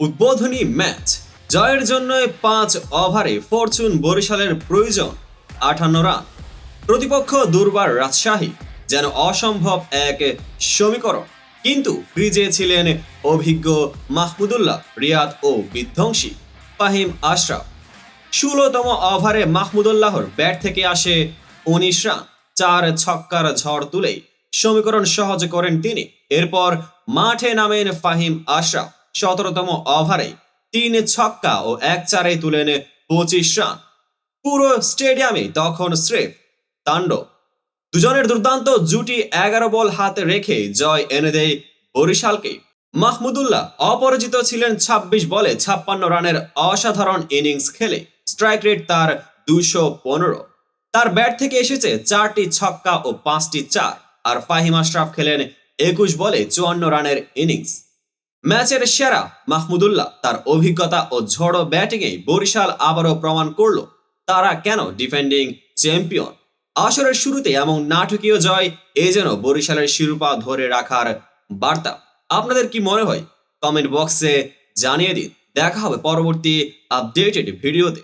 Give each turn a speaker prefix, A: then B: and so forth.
A: উদ্বোধনী ম্যাচ। জয়ের জন্য পাঁচ ওভারে ফরচুন বরিশালের প্রয়োজন, আটান্ন রান। প্রতিপক্ষ দুর্বার রাজশাহী, যেন অসম্ভব এক সমীকরণ। কিন্তু ক্রিজে ছিলেন অভিজ্ঞ মাহমুদুল্লাহ, রিয়াদ ও বিধ্বংসী ফাহিম আশরাফ। ষোলোতম ওভারে মাহমুদুল্লাহর ব্যাট থেকে আসে উনিশ রান, চার ছক্কার ঝড় তুলেই সমীকরণ সহজ করেন তিনি। এরপর মাঠে নামেন ফাহিম আশরাফ। সতেরোতম ওভারে তিন ছক্কা ও এক চারে তুলেন পঁচিশ রান। পুরো স্টেডিয়ামে তখন স্রেফ তাণ্ডব দুজনের দুর্দান্ত জুটি এগারো বল হাতে রেখে জয় এনে দেয় বরিশালকে। মাহমুদুল্লাহ অপরাজিত ছিলেন ২৬ বলে ছাপ্পান্ন রানের অসাধারণ ইনিংস খেলে স্ট্রাইক রেট তার দুশো পনেরো। তার ব্যাট থেকে এসেছে চারটি ছক্কা ও পাঁচটি চার, আর ফাহিম আশরাফ খেলেন একুশ বলে চুয়ান্ন রানের ইনিংস। ম্যাচের সেরা মাহমুদুল্লাহ তার অভিজ্ঞতা ও ঝড়ো ব্যাটিংয়ে বরিশাল আবারও প্রমাণ করল তারা কেন ডিফেন্ডিং চ্যাম্পিয়ন। আসরের শুরুতে এমন নাটকীয় জয় এই যেন বরিশালের শিরোপা ধরে রাখার বার্তা। আপনাদের কি মনে হয়? কমেন্ট বক্সে জানিয়ে দিন। দেখা হবে পরবর্তী আপডেটেড ভিডিওতে।